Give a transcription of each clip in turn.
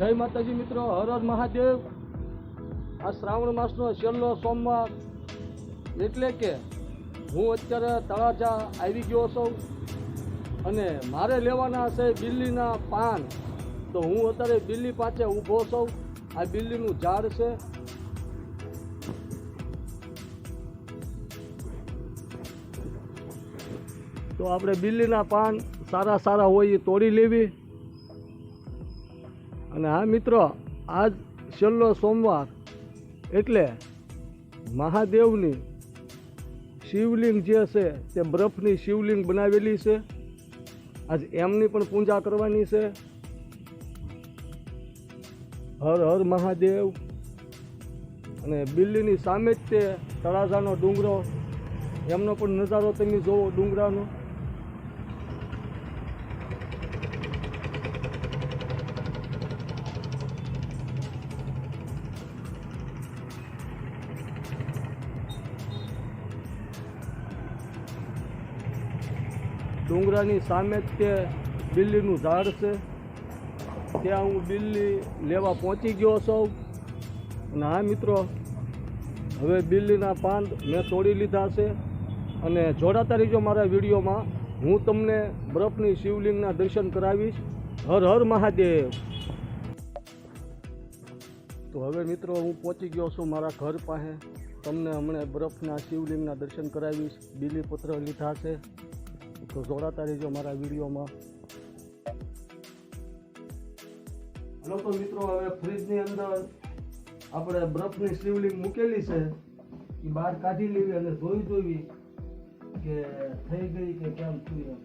જય માતાજી મિત્રો, હર મહાદેવ. આ શ્રાવણ માસનો છેલ્લો સોમવાર. એટલે કે હું અત્યારે તળાજા આવી ગયો છું અને મારે લેવાના છે બિલ્લીના પાન. તો હું અત્યારે બિલ્લી પાસે ઊભો છું. આ બિલ્લીનું ઝાડ છે. તો આપણે બિલ્લીના પાન સારા સારા હોય એ તોડી લેવી. અને હા મિત્રો, આજ છેલ્લો સોમવાર એટલે મહાદેવની શિવલિંગ જે છે તે બરફની શિવલિંગ બનાવેલી છે. આજ એમની પણ પૂજા કરવાની છે. હર હર મહાદેવ. અને બિલ્લીની સામે જ તે તળાજાનો ડુંગરો. એમનો પણ નજારો તમે જોવો ડુંગરાનો. ડુંગરાની સામે જ તે બિલ્લીનું ઝાડ છે. ત્યાં હું બિલ્લી લેવા પહોંચી ગયો સૌ અને હા મિત્રો, હવે બિલ્લીના પાન મેં તોડી લીધા છે. અને જોડાતા રહીજો મારા વિડીયોમાં હું તમને બરફની શિવલિંગના દર્શન કરાવીશ. હર હર મહાદેવ. તો હવે મિત્રો, હું પહોંચી ગયો છું મારા ઘર પાસે. તમને હમણાં બરફના શિવલિંગના દર્શન કરાવીશ. બિલીપત્ર લીધા છે. તો જોડાતા રહેજો મારા વિડીયોમાં. હલો તો મિત્રો, હવે ફ્રીજની અંદર આપણે બરફની શિવલિંગ મૂકેલી છે. એ બહાર કાઢી લેવી અને જોઈ જોવી કે થઈ ગઈ કે કેમ થયું એમ.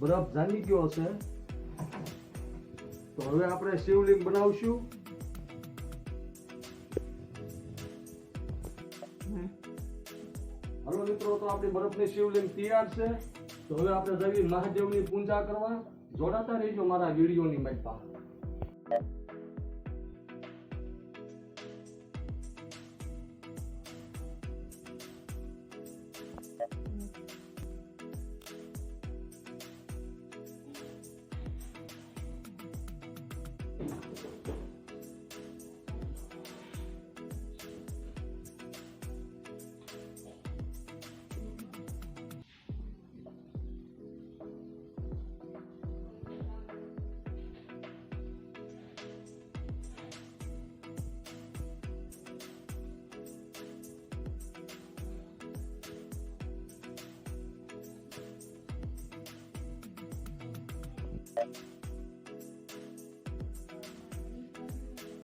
બરફ જામી ગયો છે તો હવે આપણે શિવલિંગ બનાવશું. હલો મિત્રો, તો આપણી બરફની શિવલિંગ તૈયાર છે. તો હવે આપણે જઈએ મહાદેવની પૂજા કરવા. જોડાતા રહીજો મારા વિડીયોની માઇપા